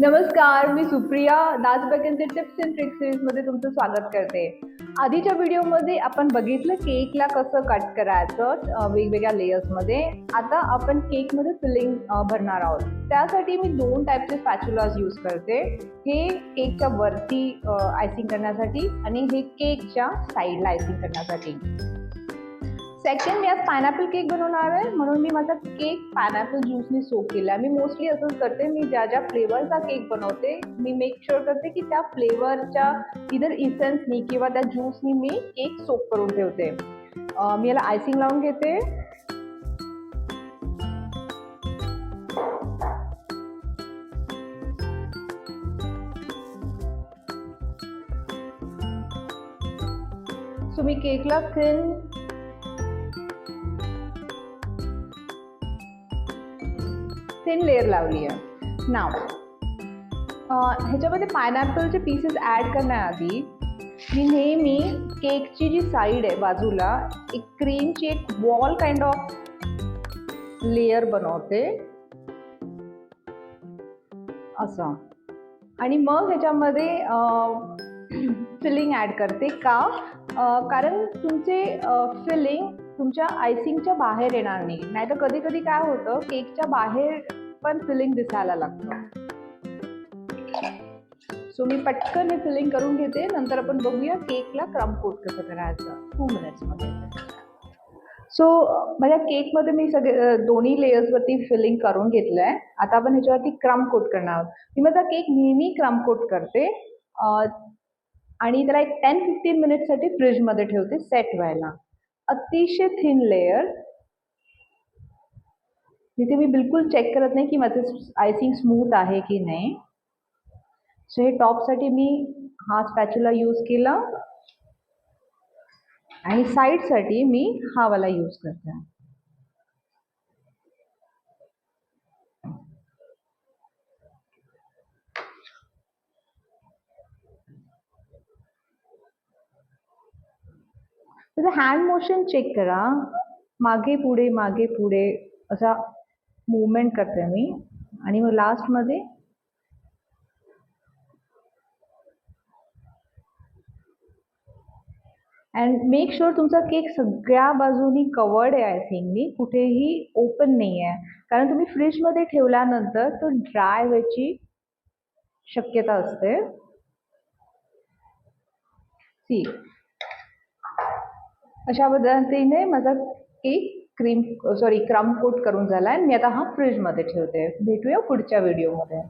नमस्कार मी सुप्रिया. दास बॅकनचे टिप्स अँड ट्रिक्स सिरीजमध्ये तुमचं स्वागत करते. आधीच्या व्हिडिओमध्ये आपण बघितलं केकला कसं कट करायचं वेगवेगळ्या लेयर्समध्ये आता आपण केकमध्ये फिलिंग भरणार आहोत. त्यासाठी मी दोन टाईपचे स्पॅच्युलाज यूज करते. हे केकच्या वरती आयसिंग करण्यासाठी आणि हे केकच्या साईडला आयसिंग करण्यासाठी. सेकंड मी आज पायनॅपल केक बनवणार आहे. म्हणून मी माझा केक पायनॅपल ज्यूसनी सोक केला मी मोस्टली असंच करते. मी ज्या ज्या फ्लेवरचा केक बनवते मी मेक शुअर करते की त्या फ्लेवरच्या इधर इसेन्सनी किंवा त्या ज्यूसनी मी केक सोक करून ठेवते. मी याला आयसिंग लावून घेते. सो मी केकला थिन थिन लेअर लावली आहे. नाव ह्याच्यामध्ये पायनॅपलचे पीसेस ॲड करण्याआधी मी नेहमी केकची जी साईड आहे बाजूला एक क्रीमची एक वॉल काइंड ऑफ लेअर बनवते. असं. आणि मग ह्याच्यामध्ये फिलिंग ॲड करते का? कारण तुमचे फिलिंग तुमच्या आयसिंगच्या बाहेर येणार नाही. नाहीतर कधी कधी काय होतं केकच्या बाहेर पण फिलिंग दिसायला लागतं. सो मी पटकन हे फिलिंग करून घेते. नंतर आपण बघूया केकला क्रम कोट कसं करायचं. टू मिनिट्समध्ये सो माझ्या केकमध्ये मी सगळे दोन्ही लेयर्सवरती फिलिंग करून घेतलं आहे आता आपण ह्याच्यावरती क्रम कोट करणार आहोत. मी माझा केक नेहमी क्रम कोट करते. आणि त्याला एक टेन फिफ्टीन मिनिटसाठी फ्रीजमध्ये ठेवते. सेट व्हायला. अतिशय थिन लेयर तिथे मी बिलकुल चेक करत नाही की माझं आयसिंग स्मूथ आहे की नाही. सो हे टॉपसाठी मी हा स्पॅच्युला यूज केला. आणि साईडसाठी मी हा वाला यूज करते. त्याचं हँड मोशन चेक करा. मागे पुढे मागे पुढे असा मुवमेंट करते मी. आणि मग लास्टमध्ये अँड मेक शुअर तुमचा केक सगळ्या बाजूनी कवर्ड आहे आय थिंकनी कुठेही ओपन नाही आहे कारण तुम्ही फ्रीजमध्ये ठेवल्यानंतर तो ड्राय व्हायची शक्यता असते. सी अशा पद्धतीने माझा cake cream sorry crumb coat करून झाला आहे मी आता हा फ्रीजमध्ये ठेवते. भेटूया पुढच्या व्हिडिओमध्ये